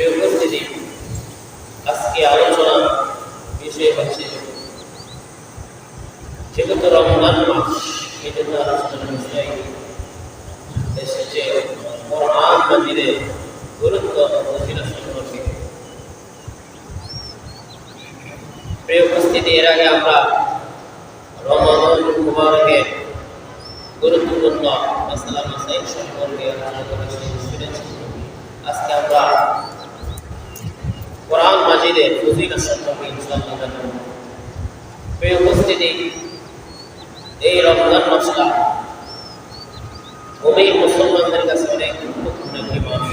প্রিয় উপস্থিতি, আজকে আলোচনা বিষয় হচ্ছে যেহেতু রমজান মাস, এই জন্য আলোচনার বিষয় এসেছে। কোরআন মন্দিরের গুরুত্ব ফজিলত সম্পর্কে। প্রিয় উপস্থিতি, এর আগে আমরা রমাদান মুবারকের গুরুত্বপূর্ণ মাসালা, মাসাইল সম্পর্কে আলোচনা করেছি শুনেছি। আজকে আমরা কোরআন মাজিদের ফজিলত সম্পর্কে উপস্থিতি, এই রমজান মুসলমানদের কাছে অনেক গুরুত্বপূর্ণ একটি মাস।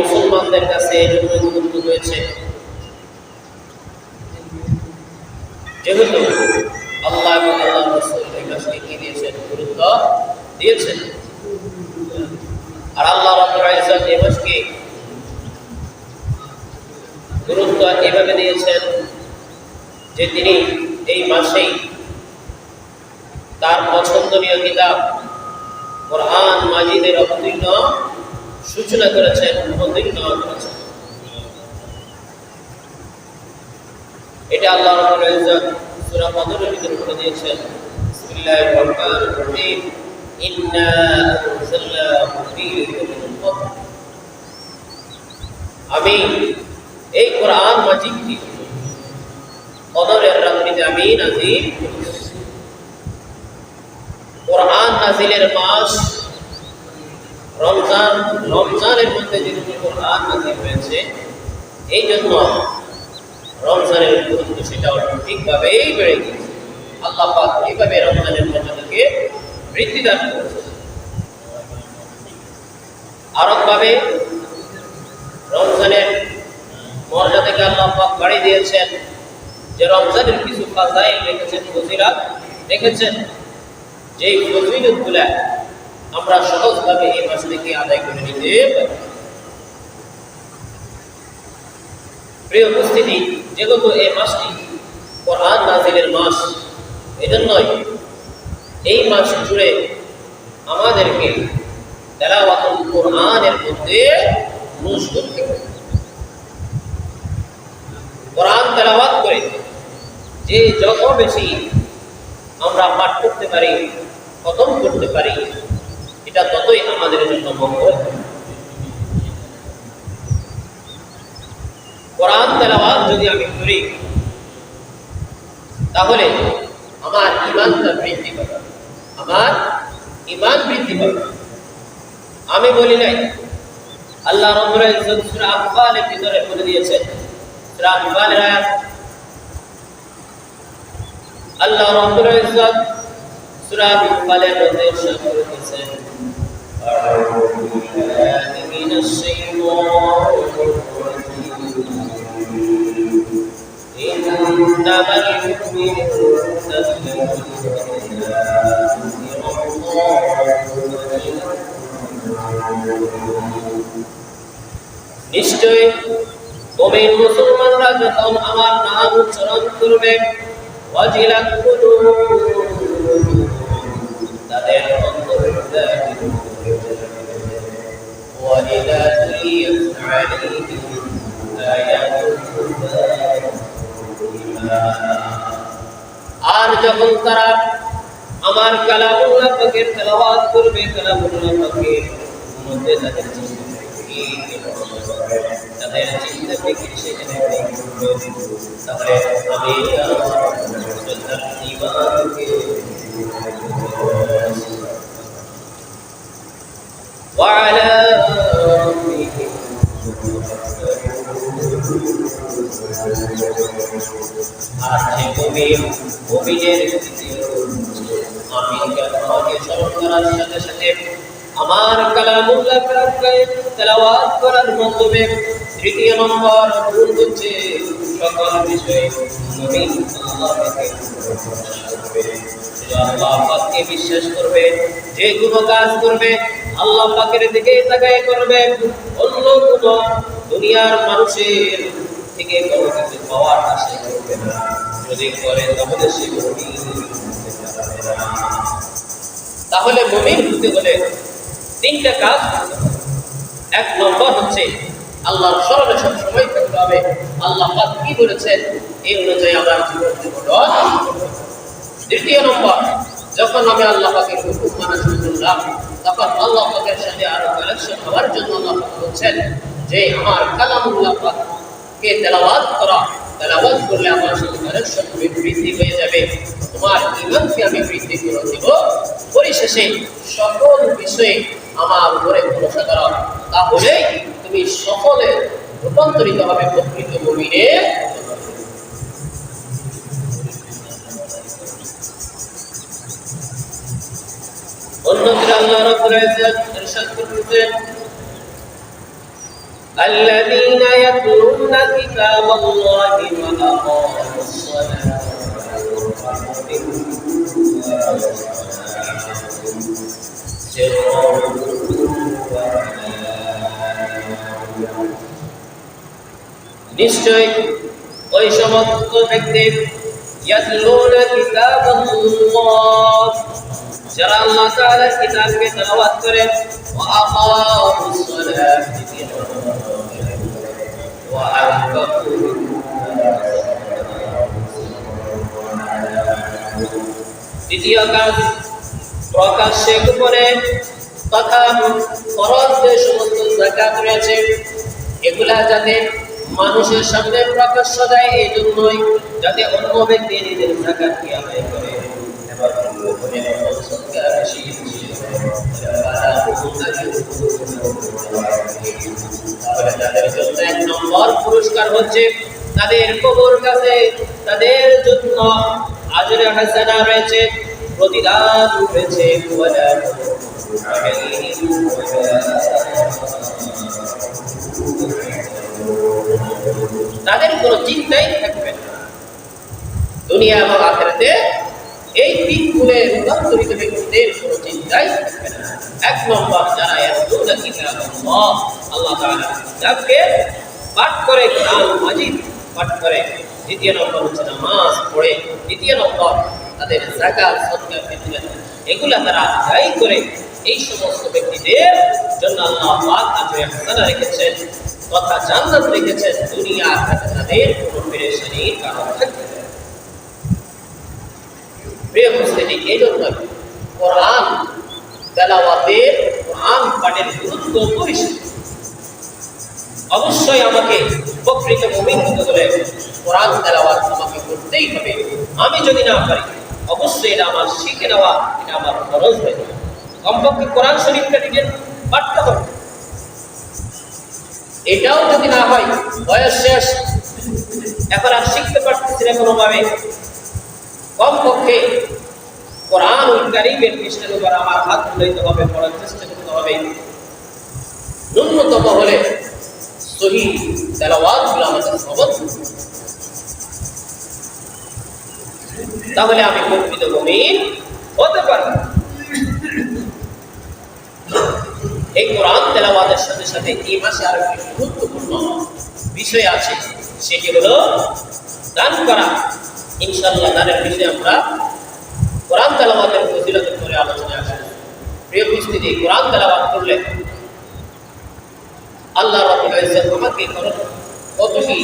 মুসলমানদের কাছে গুরুত্ব রয়েছে। যেহেতু আল্লাহ আল্লাহ রসুল এই মাসকে কি দিয়েছেন? গুরুত্ব দিয়েছেন। আর আল্লাহ ইজ্জত গুরুত্ব এভাবে দিয়েছেন যে তিনি এই মাসেই তার পছন্দনীয় কিতাব কোরআন মাজিদের অবতীর্ণ সূচনা করেছেন, অবতীর্ণ করেছেন। এটা আল্লাহ রাব্বুল দিয়েছেন। আমি এই কোরআন মাজিদটি কদরের রাত্রিতে আমি নাজিল কোরআন নাজিলের মাস রমজান, রমজানের মধ্যে যেহেতু কোরআন নাজিল হয়েছে, এই জন্য রমজানের গুরুত্ব সেটাও ঠিকভাবেই বেড়ে গেছে। আল্লাহ পাক এইভাবে রমজানের মর্যাদাকে বৃদ্ধি দান করেছে আরবভাবে রমজানের মর্যাদাকে আল্লাহ বাড়িয়ে দিয়েছেন। যে রমজানের কিছু ফাজাইল রেখেছেন ফজিরাত রেখেছেন, যেই ফজিলতগুলা আমরা সহজভাবে এই মাস থেকে আদায় করে নিতে পারি। প্রিয় উপস্থিতি, যেহেতু এই মাসটি কোরআন নাজিলের মাস, এজন্যই এই মাস জুড়ে আমাদেরকে কোরআন তেলাওয়াত যে যত বেশি আমরা পাঠ করতে পারি, খতম করতে পারি, এটা ততই আমাদের জন্য মঙ্গল। কোরআন তেলাওয়াত যদি আমি করি, তাহলে আমার ইমানটা বৃদ্ধি পাবে। আমার ইমান বৃদ্ধি পাবে। আমি বলি নাই আল্লাহ রব্বুল ইজ্জত সূরা আনফালের ভিতরে বলে দিয়েছেন সূরা আনফালের আয়াত আল্লাহ রব্বুল ইজ্জত সূরা আনফালের মধ্যে ইরশাদ করে দিয়েছেন أعوذ بالله من الشيطان الرجيم إنما المؤمنون الذين নিশ্চয় মুমিন মুসলমানরা যখন আমার নাম উচ্চারণ করবে ওয়াজিলাত কুলুবুহুম তাদের অন্তর وإذا تليت عليهم آياته আর যখন তারা আমার কালামুল্লাহ পাকের তেলাওয়াত করবে কালামুল্লাহ পাকের মধ্যে তাদের তাদের চিন্তা ফিকির সেখানে তাহলে আমি ইমানকে وعلى ربهم আছে কবি কবিদের আমি কালামকে স্মরণ করার সাথে সাথে আমার কালামুল্লাহ কালামকে তেলাওয়াত করার মাধ্যমে তৃতীয় নম্বর হচ্ছে। সকল বিষয়ে বিশ্বাস করবে, যে কোনো কাজ করবে, আল্লাহ পাকের দিকে তাকায় করবে। অন্য দুনিয়ার মানুষের থেকে কোনো কিছু পাওয়ার আশা করবে না। যদি করে তাহলে সে। তাহলে মমিন হতে হলে তিনটা কাজ এক নম্বর হচ্ছে আল্লাহর স্মরণে সব সময় থাকতে হবে। আল্লাহ পাক কি বলেছেন? এই অনুযায়ী আমরা জীবন দ্বিতীয় নম্বর, যখন আমি আল্লাহ পাকের হুকুম মানা শুরু করলাম, তখন আল্লাহ সাথে আরও কালেকশন হওয়ার জন্য আল্লাহ পাক বলছেন যে, আমার কালামুল্লাহ পাককে তেলাওয়াত করা, তেলাওয়াত করলে আমার সাথে কালেকশন বৃদ্ধি হয়ে যাবে। তোমার ইমানকে আমি বৃদ্ধি করে দেব। পরিশেষে সকল বিষয়ে আমার উপরে ভরসা করো তাহলে তুমি সকলে রূপান্তরিত হবে প্রকৃত মমিনে অন্যত্র আল্লাহ রাব্বুল ইজ্জত ইরশাদ করতেছেন الذين يتلون كتاب الله وأقاموا الصلاة নিশ্চয় ওই সমস্ত ব্যক্তি ইয়াতলুনা কিতাবাল্লাহ। যারা আল্লাহ তাআলার কিতাবকে তেলাওয়াত করে ওয়া দ্বিতীয় প্রকাশ্যে গোপনে তথা ফরজ যে সমস্ত জাকাত রয়েছে। এগুলা যাতে মানুষের সামনে প্রকাশ্য দেয় এই জন্যই যাতে অন্য ব্যক্তি নিজের জাকাতকে আদায় করে। তাদের এক নম্বর পুরস্কার হচ্ছে তাদের কবর কাছে, তাদের জন্য আজরে হাসানা রয়েছে। তাদের কোনো চিন্তাই থাকবে না। দুনিয়া এবং আখেরাতে এই তিন গুণে রূপান্তরিত ব্যক্তিদের কোনো চিন্তাই থাকবে না। এক নম্বর যারা কিতাবাল্লাহ আল্লাহ পাঠ করে মাজিদ পাঠ করে। দ্বিতীয় নম্বর হচ্ছে নামাজ পড়ে। তৃতীয় নম্বর তাদের যাকাত সদকা ফিতরা এগুলা তারা আদায় করে এই সমস্ত ব্যক্তিদের জন্য আল্লাহ পাক হাসানা রেখেছেন তথা জান্নাত রেখেছেন, দুনিয়া আখেরাতে তাদের কোনো পেরেশানির কারণ থাকবে প্রিয় এই জন্য কোরআন কোরআন পাঠের গুরুত্ব অবশ্যই। আমাকে প্রকৃত মুমিন হতে হলে কোরআন তেলাওয়াত আমাকে করতেই হবে। আমি যদি না পারি অবশ্যই এটা আমার শিখে নেওয়া, এটা আমার খরচ হয়ে যাবে। কমপক্ষে কোরআন শরীফটা নিজের পাঠতে হবে এটাও যদি না হয়, বয়স শেষ। এখন আর শিখতে পারতেছি না কোনোভাবে। কমপক্ষে কোরআন কারিমের পৃষ্ঠের উপর আমার হাত তুলাইতে হবে, পড়ার চেষ্টা করতে হবে। ন্যূনতম হলে সহি তেলাওয়াতগুলো আমাদের সবল তাহলে আমি প্রকৃত মুমিন হতে পারব এই কোরআন তেলাওয়াতের সাথে সাথে এই মাসে আরও একটি গুরুত্বপূর্ণ বিষয় আছে, সেটি হলো দান করা। ইনশাআল্লাহ দানের বিষয়ে আমরা কোরআন তেলাওয়াতের ফজিলতের পরে আলোচনা আসবে প্রিয় উপস্থিতি, কোরআন তেলাওয়াত করলে আল্লাহ রাব্বুল ইজ্জত আমাকে কত কি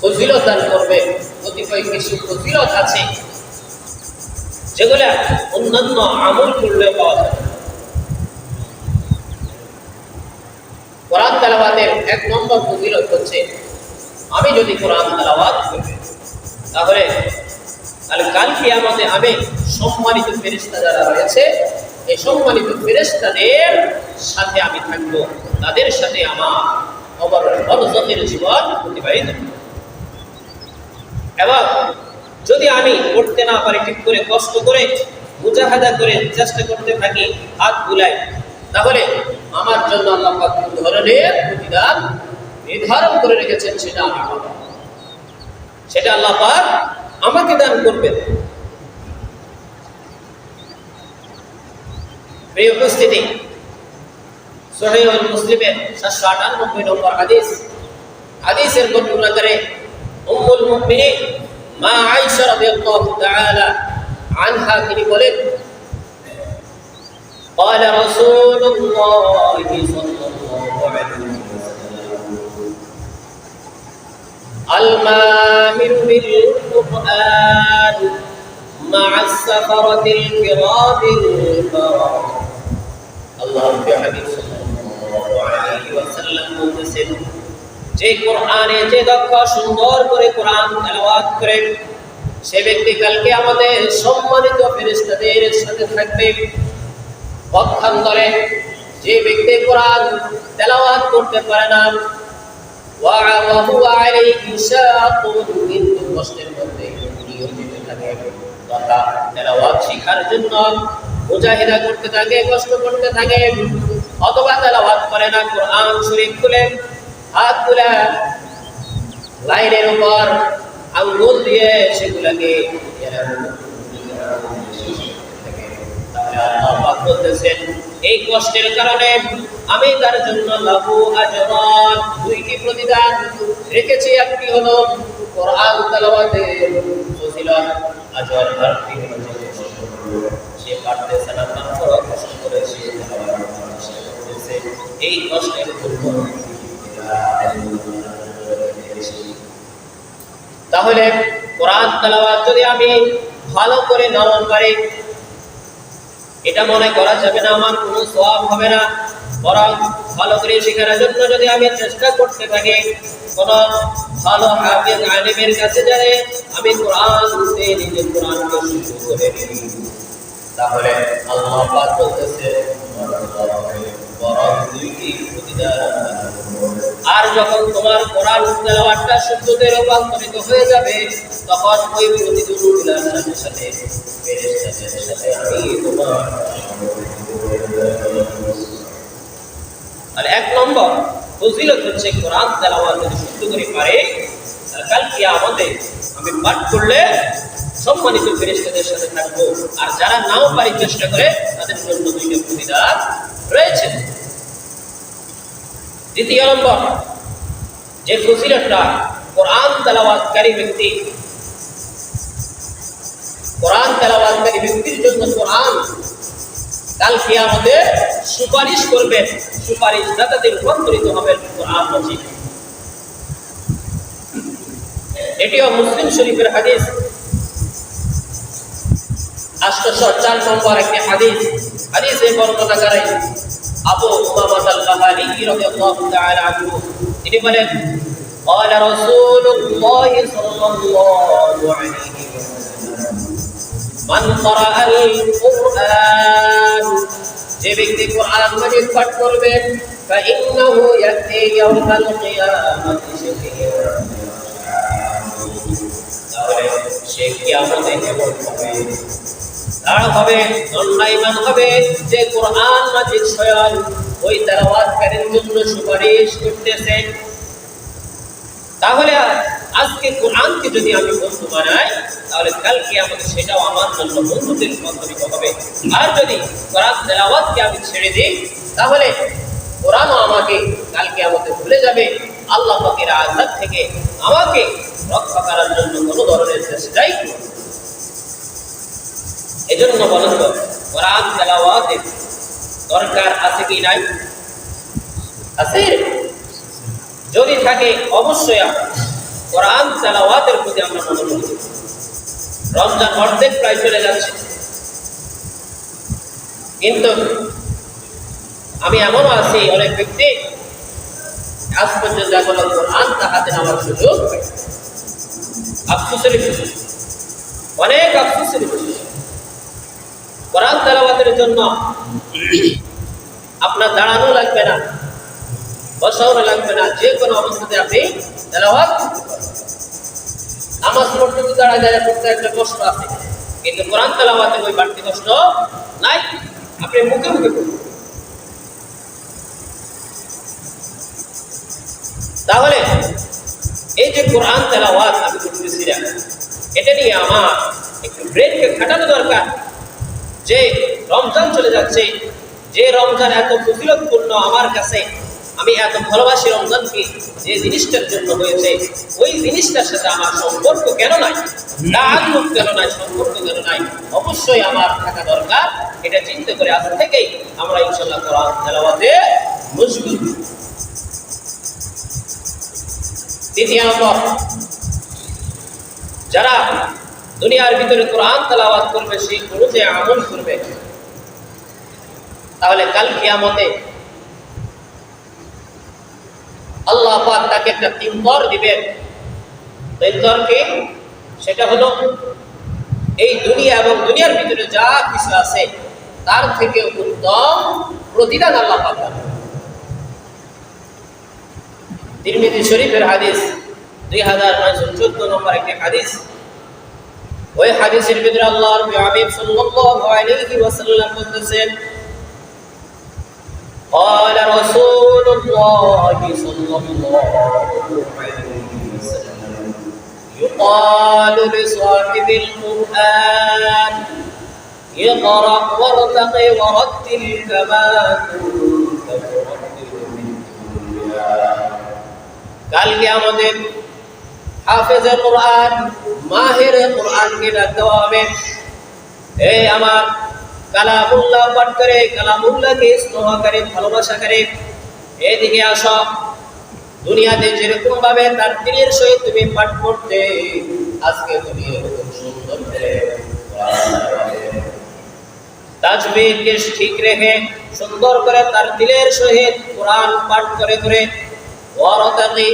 ফজিলত দান করবে কতিপয় কিছু ফজিলত আছে, যেগুলা অন্যান্য আমল করলে পাওয়া যায় কোরআন তেলাওয়াতের এক নম্বর ফজিলত হচ্ছে, আমি যদি কোরআন তেলাওয়াত করি, তাহলে তাহলে কাল কিয়ামতে আমি সম্মানিত ফেরেশতা যারা রয়েছে, এই সম্মানিত ফেরেশতাদের সাথে আমি থাকব, তাদের সাথে আমার বরজতের জীবন অতিবাহিত। এবং যদি আমি করতে না পারি, ঠিক করে, কষ্ট করে, মুজাহাদা করে চেষ্টা করতে থাকি, হাত বুলাই, তাহলে আমার জন্য আল্লাহ কোন ধরনের প্রতিদান নির্ধারণ করে রেখেছেন সেটা আমি সেটা আল্লাহ পাক আমাকে দান করবেন। প্রিয় উপস্থিতি, সহিহ মুসলিমের সাতশো আটানব্বই নম্বর হাদিস, হাদিসের করে উম্মুল মুমিনিন মা আয়েশা রাদিয়াল্লাহু তাআলা আনহা তিনি বলেন قال رسول الله صلى الله عليه وسلم الماهر بالقرآن مع السفرة الكرام الكرام الله بحبيب صلى الله عليه وسلم مبسم যে কোরআনে যে দক্ষ, সুন্দর করে কোরআন তেলাওয়াত করে, সে ব্যক্তি কালকে আমাদের সম্মানিত ফেরেশতাদের সাথে থাকবে। পক্ষান্তরে যে ব্যক্তি কোরআন তেলাওয়াত করতে পারে না কষ্টের মধ্যে থাকে। জন্য করতে থাকে, কষ্ট করতে থাকে, অথবা তেলাওয়াত করে না, কোরআন শরীফ খুলে। হাত তুলে লাইনের উপর আঙ্গুল দিয়ে সেগুলাকে এই কষ্টের কারণে আমি তার জন্য লাহু আজরান দুইটি প্রতিদান রেখেছি একটি হলো কোরআন তেলাওয়াতের ফজিলত আজর করল। সে পারতেছে না তারপরও কষ্ট করে সে। এই কষ্টের জন্য তাহলে কোরআন তেলাওয়াত যদি আমি ভালো করে নাও পারি এটা মনে করা যাবে না, আমার কোনো সওয়াব হবে না। বরং ভালো করে শেখার জন্য যদি আমি চেষ্টা করতে থাকি, কোন ভালো হাফেজ আলিমের কাছে যাই আমি কোরআন নিজের কোরআনকে শুরু করে তাহলে আল্লাহ বলতেছে আর যখন তোমার কোরআন তেলাওয়াতটা শুদ্ধতে রূপান্তরিত হয়ে যাবে, তখন ওই প্রতিদিনগুলোর সাথে সাথে আমি তোমার আর এক নম্বর ফজিলত হচ্ছে কোরআন তেলাওয়াত যদি শুদ্ধ করে পারে, তাহলে কাল কিয়ামতে আমি পাঠ করলে সম্মানিত ফেরেশতাদের সাথে থাকব। আর যারা নাও পারি চেষ্টা করে, তাদের জন্য দুইটা প্রতিদান রয়েছে। দ্বিতীয় নম্বর, যে ফজিলতটা কোরআন তেলাওয়াতকারী ব্যক্তি, কোরআন তেলাওয়াতকারী ব্যক্তির জন্য কোরআন কাল কিয়ামতে সুপারিশ করবেন, সুপারিশ দাতাতে রূপান্তরিত হবেন কোরআন মজিদ। এটিও মুসলিম শরীফের হাদিস। আষ্টশো চার নম্বর একটি হাদিস হাদিসে বর্ণনা করেন আবু উমামাত আল-বাহারি রাদিয়াল্লাহু তাআলা আনহু তিনি বলেন قال رسول الله صلى الله عليه وسلم من قرأ القرآن যে ব্যক্তি কোরআন মাজিদ পাঠ করবে فإنه يأتي يوم القيامة شفيعا তাহলে সে কিয়ামতে কেমন হবে তাহলে আজকে কোরআনকে যদি আমি বন্ধু বানাই, তাহলে কালকে আমাদের সেটাও আমার জন্য বন্ধুদের রূপান্তরিত হবে। আর যদি কোরআন তেলাওয়াতকে আমি ছেড়ে দিই, তাহলে কোরআনও আমাকে কালকে আমাদের ভুলে যাবে। আল্লাহ পাকের আজাদ থেকে আমাকে রক্ষা করার জন্য কোনো ধরনের চেষ্টাই। এজন্য বলেন কোরআন তেলাওয়াতের দরকার আছে কি নাই? আছে। যদি থাকে, অবশ্যই কোরআন তেলাওয়াতের প্রতি আমরা রমজান অর্ধেক প্রায় চলে যাচ্ছে। কিন্তু আমি এমনও আছি, অনেক ব্যক্তি আজ পর্যন্ত এখনও কোরআন তাহাতে আমার সুযোগ। আফসোসের অনেক আফসোসের বিষয়। কোরআন তেলাওয়াতের জন্য আপনার দাঁড়ানো লাগবে না বসাও লাগবে না, যে কোনো অবস্থাতে আপনি নামাজ পড়তে একটা কষ্ট আছে, কিন্তু কোরআন ওই বাড়তি কষ্ট নাই, আপনি মুখে মুখে তাহলে এই যে কোরআন তেলাওয়াত আমি করতেছি এটা নিয়ে আমার একটু ব্রেনকে খাটানো দরকার। যে রমজান চলে যাচ্ছে, যে রমজান এত ফজিলতপূর্ণ আমার কাছে, আমি এত ভালোবাসি রমজানকে, যে জিনিসটার জন্য হয়েছে, ওই জিনিসটার সাথে আমার সম্পর্ক কেন নাই? তাল্লুক কেন নাই? সম্পর্ক কেন নাই? অবশ্যই আমার থাকা দরকার। এটা চিন্তা করে আজ থেকেই আমরা ইনশাল্লাহ কোরআন তেলাওয়াতে মজবুত। তৃতীয় নম্বর যারা দুনিয়ার ভিতরে কোরআন তেলাওয়াত করবে, সেই অনুযায়ী আমল করবে। তাহলে কাল কিয়ামতে আল্লাহ পাক তাকে একটা তিনদর দিবেন। তিনদর কি সেটা হলো এই দুনিয়া এবং দুনিয়ার ভিতরে যা কিছু আছে, তার থেকে উত্তম প্রতিদান আল্লাহ পাক। তিরমিজি শরীফের হাদিস, দুই হাজার নয়শো চোদ্দ নম্বর একটি হাদিস। ওই হাদিসের ভিতরে আল্লাহর হাবিব সাল্লাল্লাহু আলাইহি ওয়াসাল্লাম বলতেছেন قال رسول الله صلى الله عليه وسلم يقال لصاحب القرآن اقرأ وارتق ورتل كما كنت ترتل في الدنيا কালকে আমাদের হাফেজে কোরআন, মাহের কোরআনকে ডাক হবে। এই আমার কালামুল্লাহ পাঠ করে, কালামুল্লাহকে স্নেহ করে ভালোবাসা করে এদিকে আস। দুনিয়াতে যেরকম ভাবে তার দিনের সহিত তুমি পাঠ করতে, আজকে তুমি এরকম সুন্দর করে তাজবিরকে ঠিক রেখে সুন্দর করে তার দিলের সহিত কোরআন পাঠ করে করে ওয়ারাতাকি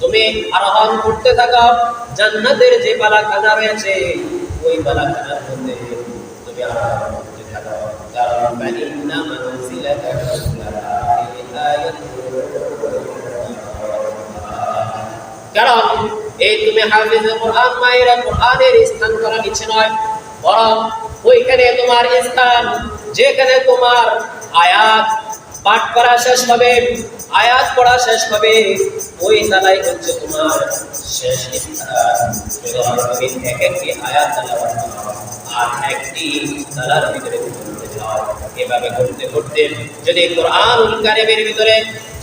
তুমি আরোহণ করতে থাকো। জান্নাতের যে বালাখানা রয়েছে, ওই বালাখানার মধ্যে তুমি আরোহণ করতে থাকো। কারণ কারণ এই তুমি হাফিজে কোরআন, মায়েরা কোরআনের স্থান করা নিচ্ছে নয়, বরং ওইখানে তোমার স্থান, যেখানে তোমার আয়াত পাঠ করা শেষ হবে, আয়াত পড়া শেষ হবে। ওই তালাই হচ্ছে তোমার শেষ এক একটি আয়াত আর একটি তালার ভিতরে এভাবে করতে করতে যদি কোরআন কারিমের ভিতরে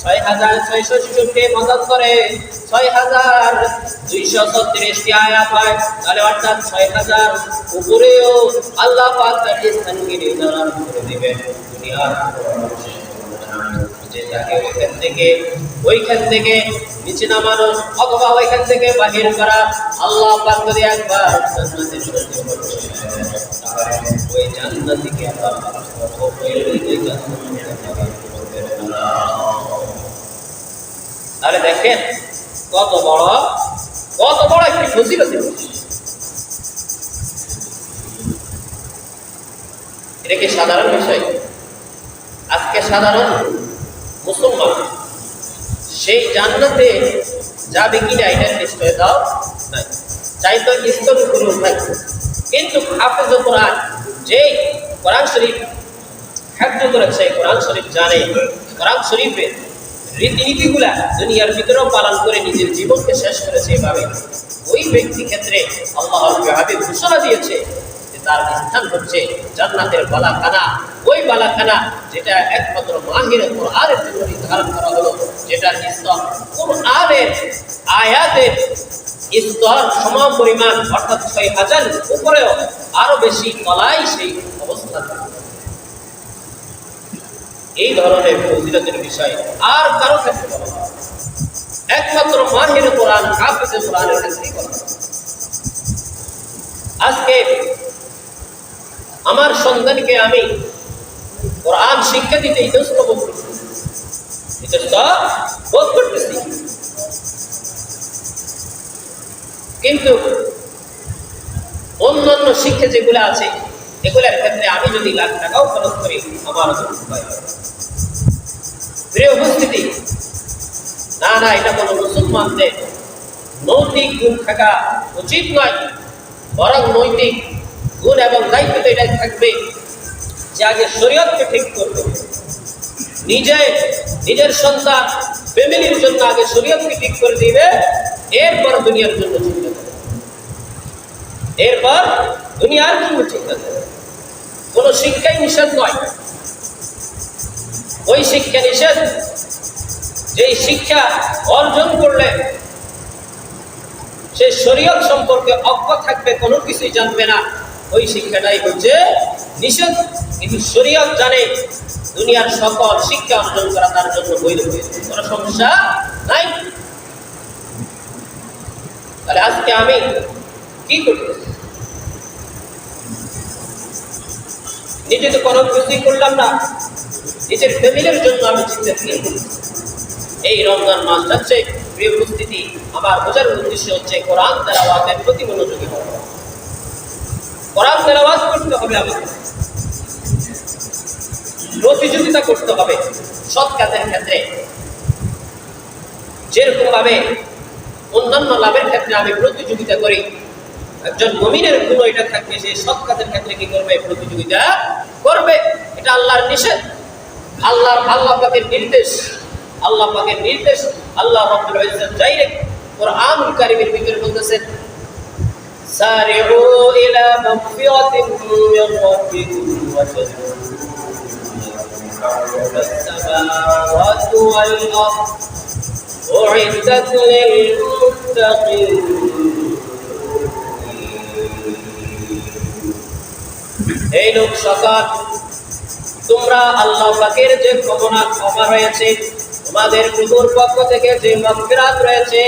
ছয় হাজার ছয়শো ছেষট্টি মদত করে ছয় হাজার দুইশো ছত্রিশটি আয়াত হয়, তাহলে অর্থাৎ ছয় হাজার উপরেও আল্লাহ পাক তার স্থানকে নির্ধারণ করে দেবেন। দুনিয়ার যে তাকে ওইখান থেকে ওইখান থেকে নিচে নামানো অথবা ওইখান থেকে বাহির করা, আল্লাহ একবার তাহলে দেখেন কত বড় কত বড় একটি এটা কি সাধারণ বিষয়? আজকে সাধারণ মুসলমান। সেই জান্নাতে যাবে কিনা এটা নিশ্চয় দাও নাই। চাই তো স্তর উপরে থাকবে কিন্তু হাফেজ কোরআন যে কোরআন শরীফ হ্যাফজ করেছে, কোরআন শরীফ জানে, কোরআন শরীফের রীতিনীতিগুলা দুনিয়ার ভিতরেও পালন করে নিজের জীবনকে শেষ করেছে এভাবে, ওই ব্যক্তি ক্ষেত্রে আল্লাহ হাবিব ঘোষণা দিয়েছে তার স্থান হচ্ছে জান্নাতের বালাখানা। ওই বালাখানা যেটা একমাত্র মাহির কোরআনের জন্য নির্ধারণ করা হলো যেটার স্তর কোরআনের আয়াতের স্তর সম পরিমাণ, অর্থাৎ ছয় হাজার উপরেও আরও বেশি তলাই সেই অবস্থান। এই ধরনের ফজিলতের বিষয় আর কারও ক্ষেত্রে একমাত্র মাহির কোরআন, হাফিজে কোরআনের ক্ষেত্রেই আজকে আমার সন্তানকে আমি কোরআন শিক্ষা দিতে ইতস্ত বোধ করতেছি কিন্তু অন্যান্য শিক্ষা যেগুলো আছে, এগুলোর ক্ষেত্রে আমি যদি লাখ টাকাও খরচ করি, আমার। প্রিয় উপস্থিতি, না না, এটা কোনো মুসলমানদের নৈতিক গুণ থাকা উচিত নয়, বরং নৈতিক গুণ এবং দায়িত্ব তো এটাই থাকবে যে আগে শরীয়তকে ঠিক করবে। নিজে, নিজের সন্তান, ফ্যামিলির জন্য আগে শরীয়তকে ঠিক করে দিবে, এরপর দুনিয়ার জন্য চিন্তা করবে। এরপর দুনিয়ার জন্য চিন্তা করবে। কোনো শিক্ষাই নিষেধ নয়। ওই শিক্ষা নিষেধ, যেই শিক্ষা অর্জন করলে সে শরীয়ত সম্পর্কে অজ্ঞ থাকবে, কোনো কিছুই জানবে না। ওই শিক্ষাটাই হচ্ছে নিষেধ। কিন্তু শরীয়ত জানে দুনিয়ার সকল শিক্ষা অর্জন করা তার জন্য বৈধ। কোনো সমস্যা নাই। তাহলে আজকে আমি কি করতে নিজে তো কোনো কিছুই করলাম না। নিজের ফ্যামিলির জন্য আমি চিন্তা দিয়ে এই রমজান মাস যাচ্ছে। প্রিয় উপস্থিতি, আমার বোঝার উদ্দেশ্য হচ্ছে কোরআন তেলাওয়াতের প্রতি মনোযোগী হওয়া। কোরআন তেলাওয়াত করতে হবে আমাকে। প্রতিযোগিতা করতে হবে সৎ কাজের ক্ষেত্রে। যেরকম ভাবে অন্যান্য লাভের ক্ষেত্রে আমি প্রতিযোগিতা করি, একজন মমিনের গুণ এটা থাকবে, সে সৎ কাজের ক্ষেত্রে কি করবে? প্রতিযোগিতা করবে। এটা আল্লাহর নিষেধ। আল্লাহর আল্লাহ পাকের নির্দেশ। আল্লাহ পাকের নির্দেশ। আল্লাহ রাব্বুল ইজ্জত ডাইরেক্ট কোরআন কারীমের ভিতরে বলতেছেন সারিউ ইলা মাগফিরাতিন মির রাব্বিকুম ওয়া السماوات والأرض أعدت للمتقين এই লোক সকাল তোমরা আল্লাহ পাকের যে ক্ষমনা ক্ষমা রয়েছে তোমাদের প্রভুর পক্ষ থেকে যে মগফিরাত রয়েছে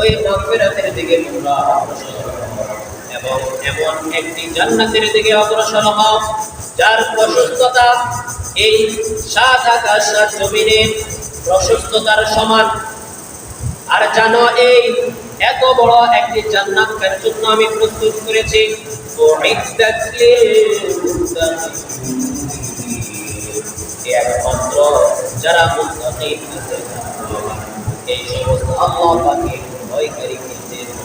ওই মগফিরাতের দিকে তোমরা অগ্রসর হও। এবং এমন একটি জান্নাতের দিকে অগ্রসর হও, যার প্রশস্ততা এই সাত আকাশ সাত প্রশস্ততার সমান। আর এই এত বড় একটি জন্য আমি প্রস্তুত করেছি? যারা এই সমস্ত আল্লাহ ভয়কারী জন্য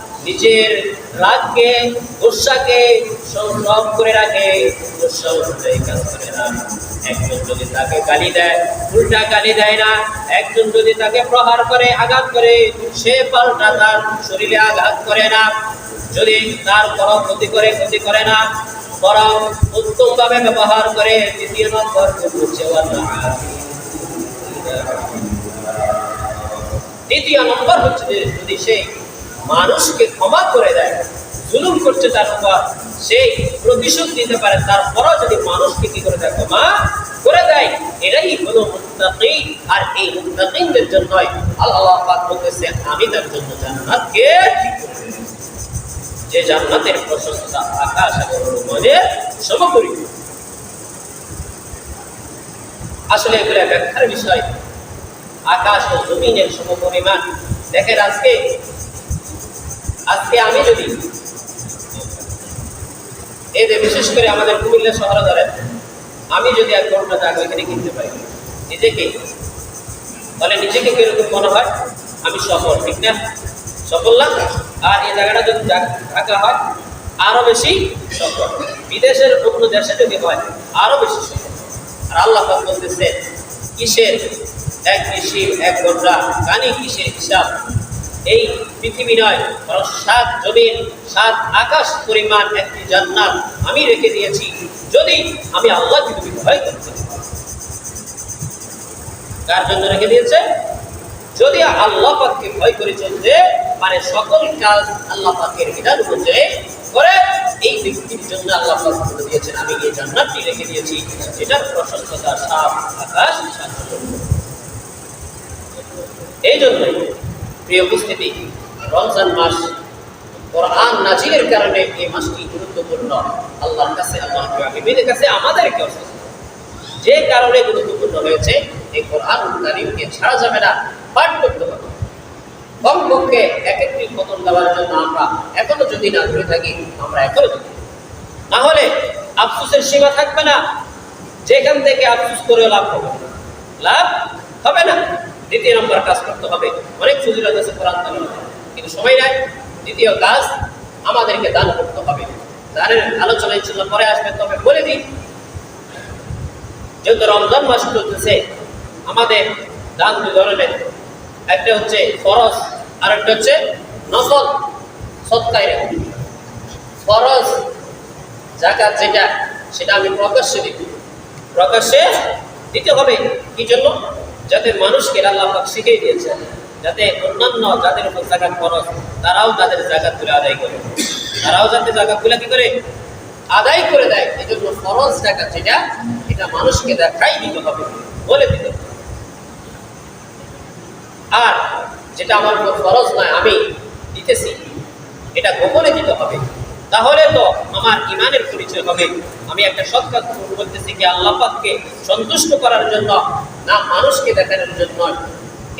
নিজের রাগকে গুসাকে সংগ্রহ করে রাখে গুসা অনুযায়ী কাজ করে না। একজন যদি তাকে গালি দেয়, উল্টা গালি দেয় না। একজন যদি তাকে প্রহার করে, আঘাত করে, সে পাল্টা তার শরীরে আঘাত করে না। যদি তার কোনো ক্ষতি করে ক্ষতি করে না। বরং উত্তমভাবে ব্যবহার করে, দ্বিতীয় নম্বর দ্বিতীয় নম্বর হচ্ছে যদি সে মানুষকে ক্ষমা করে দেয়, জুলুম করছে তার উপর, সেই প্রতিশোধ নিতে পারে, তারপরও যদি মানুষকে কি করে দেয়, ক্ষমা করে দেয়, এটাই হলো আর এই মুত্তাকিনদের জন্যই আল্লাহ পাক বলতেছে, আমি তার জন্য জান্নাতকে। যে জান্নাতের প্রশস্ততা আকাশ এবং ভুবনের সমপরিমাণ আসলে এগুলো ব্যাখ্যার বিষয়। আকাশ ও জমিনের সমপরিমাণ। দেখেন আজকে আজকে আমি যদি যে বিশেষ করে আমাদের কুমিল্লা শহরে ধরেন, আমি যদি এক ঘণ্টা জায়গা এখানে কিনতে পারি, নিজেকে, তাহলে নিজেকে কীরকম মনে হয়? আমি সফল, ঠিক না? সফল না? আর এই জায়গাটা যদি ঢাকা হয়, আরও বেশি সফল। বিদেশের অন্য দেশে যদি হয়, আরও বেশি সফল। আর আল্লাহ বলতেছে, কিসের? এক কৃষি এক ঘণ্টা। কানি কিসের হিসাব? এই পৃথিবী নয়, বরং সাত জমিন, সাত আকাশ পরিমাণ একটি জান্নাত আমি রেখে দিয়েছি। যদি আমি আল্লাহকে তুমি ভয় করতে। কার জন্য রেখে দিয়েছে? যদি আল্লাহ পাককে ভয় করে চলতে মানে সকল কাজ আল্লাহ পাকের বিধান অনুযায়ী করে, এই ব্যক্তির জন্য আল্লাহ পাক বলে দিয়েছেন, আমি এই জান্নাতটি রেখে দিয়েছি। এটার প্রশস্ততা সাত আকাশ এই জন্যই প্রিয় উপস্থিতি, রমজান মাস কোরআন নাজিরের কারণে এই মাসটি গুরুত্বপূর্ণ। আল্লাহর কাছে আল্লাহ হাবিবের কাছে আমাদেরকে যে কারণে গুরুত্বপূর্ণ হয়েছে, এই কোরআন কারিমকে ছাড়া যাবে না, পাঠ করতে হবে। কমপক্ষে এক একটি খতম দেওয়ার জন্য আমরা এখনও যদি না ধরে থাকি, আমরা এখনও না হলে আফসোসের সীমা থাকবে না। যেখান থেকে আফসুস করে লাভ হবে লাভ হবে না। দ্বিতীয় নম্বর কাজ করতে হবে। অনেক ফজিলত আছে কোরআন কিন্তু সময় নাই। দ্বিতীয় কাজ আমাদেরকে দান করতে হবে। দানের আলোচনা ইনশাল্লাহ পরে আসবে, তবে বলে দিই, যেহেতু রমজান মাস চলতেছে, আমাদের দান দুই ধরনের। একটা হচ্ছে ফরজ আর একটা হচ্ছে নফল, সৎকায় ফরজ জাকাত যেটা, সেটা আমি প্রকাশ্যে দিব। প্রকাশ্যে দিতে হবে। কি জন্য? যাতে মানুষকে আল্লাহ পাক শিখিয়ে দিয়েছেন, যাতে অন্যান্য যাদের উপর জাকাত খরচ তারাও তাদের তুলে আদায় করে। তারাও যাতে জাকাতগুলো কি করে? আদায় করে দেয়। এই জন্য ফরজ জাকাত যেটা, এটা মানুষকে দেখাই দিতে হবে, বলে দিতে হবে। আর যেটা আমার উপর ফরজ নয়, আমি দিতেছি, এটা গোপনে দিতে হবে। তাহলে তো আমার ইমানের পরিচয় হবে। আমি একটা সৎ কাজ করতেছি কি, আল্লাহ পাককে সন্তুষ্ট করার জন্য, না মানুষকে দেখানোর জন্য।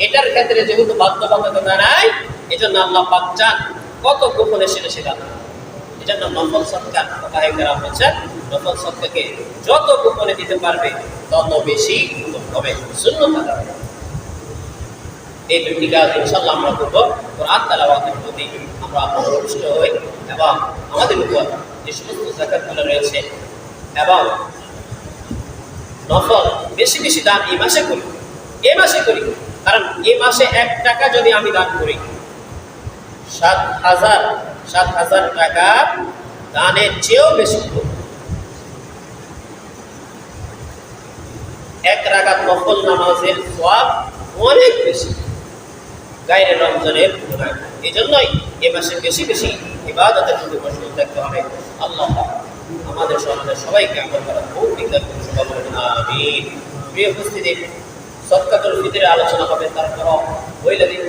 এটার ক্ষেত্রে যেহেতু বাধ্যবাধকতা নাই এই জন্য আল্লাহ পাক চান কত গোপনে সেটা সেটা এই জন্য নফল সৎকার কথাহেরা বলছেন, নফল সৎকারকে যত গোপনে দিতে পারবে, তত বেশি হবে। শূন্য এই দুটি ইনশাল্লাহ আমরা করব কোরআন তালাবাতের প্রতি। আমরা অনুষ্ঠিত হই এবং আমাদের উপর যে সমস্ত জাকাতগুলো রয়েছে এবং নফল বেশি বেশি দান এই মাসে করি, এ মাসে করি। কারণ এই মাসে এক টাকা যদি আমি দান করি, সাত হাজার সাত হাজার টাকা দানের চেয়েও বেশি এক রাগাত নফল নামাজের সব অনেক বেশি। গায়ের রমজানের এই জন্যই এ মাসে বেশি বেশি ইবাদতের মধ্যে মশগুল থাকতে হবে। আল্লাহ আমাদের সমাজের সবাইকে আমল করা বলেন, আমিন। প্রিয় উপস্থিতি সৎকাতুল ফিতরের আলোচনা হবে। তারপর বইলে দিন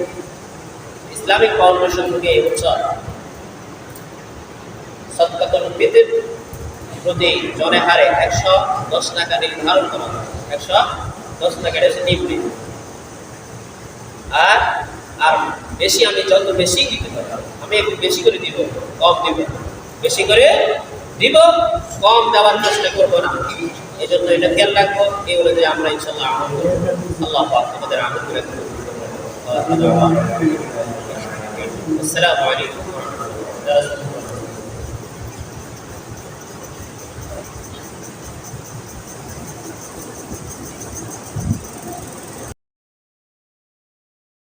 ইসলামিক ফাউন্ডেশন থেকে এই বছর সৎকাতুল ফিতর প্রতি জনে হারে একশো দশ টাকা নির্ধারণ করা। একশো দশ টাকা আর আর বেশি আমি যত বেশি দিতে পারব, আমি একটু বেশি করে দিব, কম দিব। বেশি করে দিব, কম দেওয়ার চেষ্টা করব না। এই জন্য এটা খেয়াল রাখব এগুলো যে আমরা ইনশাল্লাহ আমল করব। আল্লাহ আমাদের আমল করে আসসালামু আলাইকুম।